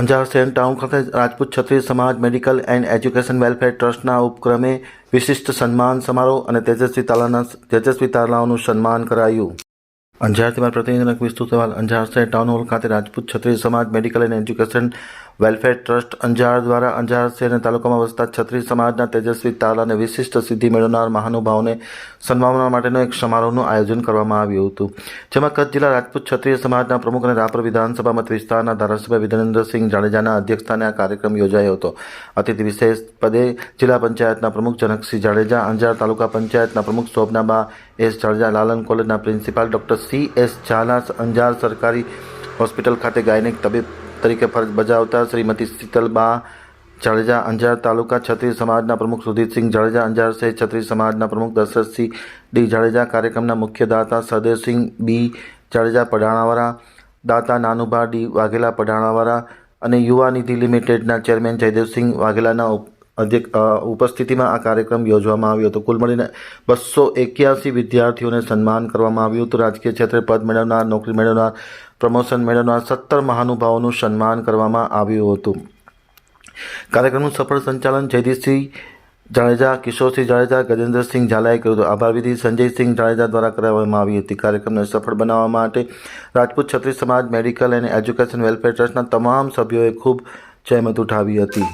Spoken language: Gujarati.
અંજાર સેન્ટ ટાઉન ખાતે રાજપૂત ક્ષત્રિય સમાજ મેડિકલ એન્ડ એજ્યુકેશન વેલફેર ટ્રસ્ટના ઉપક્રમે વિશિષ્ટ સન્માન સમારોહ અને તેજસ્વી તાલાના તેજસ્વી તાલાઓનું સન્માન કરાયું. અંજારથી મારા વિસ્તૃત અહેવાલ. અંજાર શહેર ટાઉન હોલ ખાતે Rajput Chhatri Samaj medical and education welfare trust Anjar દ્વારા અંજાર અને તાલુકામાં વસતા ક્ષત્રિય સમાજના તેજસ્વી તાલ અને વિશિષ્ટ સિદ્ધિ મેળવનાર મહાનુભાવોને સન્માનવા માટેનો એક સમારોહનું આયોજન કરવામાં આવ્યું હતું. જેમાં કચ્છ જિલ્લા રાજપૂત ક્ષત્રિય સમાજના પ્રમુખ અને રાપર વિધાનસભા મત વિસ્તારના ધારાસભ્ય વિરેન્દ્રસિંહ જાડેજાના અધ્યક્ષસ્થાને આ કાર્યક્રમ યોજાયો હતો. અતિથિ વિશેષ પદે જિલ્લા પંચાયતના પ્રમુખ જનકસિંહ જાડેજા, અંજાર તાલુકા પંચાયતના પ્રમુખ શોભનાબા એસ જાડેજા, લાલન કોલેજના principal doctor C S Zala Anjar સરકારી હોસ્પિટલ ખાતે ગાયનિક તબીબ તરીકે ફરજ બજાવતા શ્રીમતી શીતલબા જાડેજા અંજાર તાલુકા છત્રી સમાજના પ્રમુખ સુધીરસિંહ જાડેજા અંજાર શહેર છત્રી સમાજના પ્રમુખ દશરથસિંહ ડી જાડેજા કાર્યક્રમના મુખ્ય દાતા સદેવસિંહ બી જાડેજા પઢાણાવાળા, દાતા નાનુભા ડી વાઘેલા પઢાણાવાળા અને યુવા નિધિ લિમિટેડના ચેરમેન જયદેવસિંહ વાઘેલાના અધ્યક્ષ ઉપસ્થિતિમાં આ કાર્યક્રમ યોજવામાં આવ્યો હતો. કુલ મળીને બસો એક્યાસી વિદ્યાર્થીઓને સન્માન કરવામાં આવ્યું હતું. રાજકીય ક્ષેત્રે પદ મેળવનાર, નોકરી મેળવનાર, પ્રમોશન મેળવનાર સત્તર મહાનુભાવોનું સન્માન કરવામાં આવ્યું હતું. કાર્યક્રમનું સફળ સંચાલન જયદીપસિંહ જાડેજા, કિશોરસિંહ જાડેજા, ગજેન્દ્રસિંહ ઝાલાએ કર્યું હતું. આભાર વિધિ સંજયસિંહ જાડેજા દ્વારા કરવામાં આવી હતી. કાર્યક્રમને સફળ બનાવવા માટે રાજપૂત છત્રી સમાજ મેડિકલ અને એજ્યુકેશન વેલફેર ટ્રસ્ટના તમામ સભ્યોએ ખૂબ જહેમત ઉઠાવી હતી.